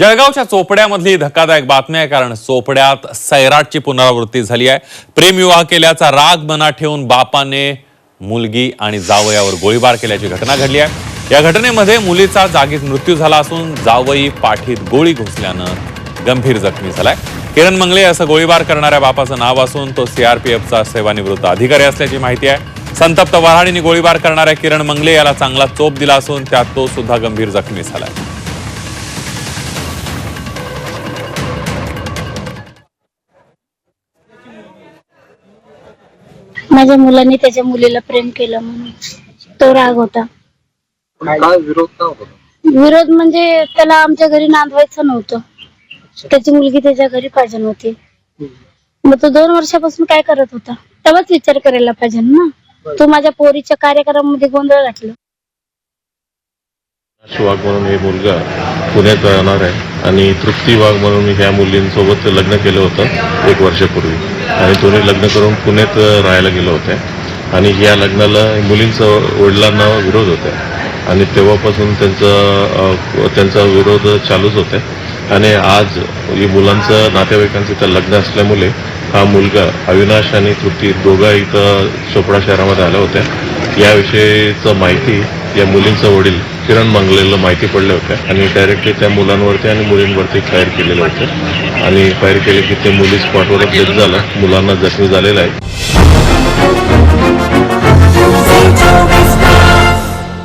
जळगावच्या चोपड्यामधली धक्कादायक बातमी आहे कारण चोपड्यात सैराटची पुनरावृत्ती झाली आहे. प्रेमविवाह केल्याचा राग मनात ठेवून बापाने मुलगी आणि जावयावर गोळीबार केल्याची घटना घडली आहे. या घटनेमध्ये मुलीचा जागीच मृत्यू झाला असून जावई पाठीत गोळी घुसल्यानं गंभीर जखमी झालाय. किरण मंगले असं गोळीबार करणाऱ्या बापाचं नाव असून तो सीआरपीएफचा सेवानिवृत्त अधिकारी असल्याची माहिती आहे. संतप्त वऱ्हाडीने गोळीबार करणाऱ्या किरण मंगले याला चांगला चोप दिला असून त्यात तो सुद्धा गंभीर जखमी झालाय. माझ्या मुलाने त्याच्या मुलीला प्रेम केलं म्हणून. तो राग होता. काय विरोध का होता? विरोध म्हणजे त्याला आमच्या घरी नांदवायचं नव्हतं. त्याची मुलगी त्याच्या घरी पाहिजे नव्हती मग तो दोन वर्षापासून काय करत होता? तेव्हाच विचार करायला पाहिजे ना. तू माझ्या पोरीच्या कार्यक्रमामध्ये गोंधळ घातला. वाघ म्हणून हे मुलगा पुण्यात राहणार आहे. आणि तृप्ती वाघ म्हणून ह्या मुलींसोबत लग्न केलं होतं एक वर्षापूर्वी. आणि दोन्ही लग्न करून पुण्यात राहायला गेलो होते. आणि या लग्नाला मुलींचं वडिलांना विरोध होता. आणि तेव्हापासून त्यांचा त्यांचा विरोध चालूच होता. आणि आज ही मुलांचं नातेवाईकांचं इथं लग्न असल्यामुळे हा मुलगा अविनाश आणि तृप्ती दोघा इथं चोपडा शहरामध्ये आल्या होत्या. याविषयीचं माहिती या मुलींचं वडील किरण मंगलेला माहिती पडले होते आणि डायरेक्टली त्या मुलांवरती आणि मुलींवरती फायर केलेलं होतं. आणि फायर केले की ते मुली स्पॉटवर डेथ झालं. मुलांना जखमी झालेलं आहे.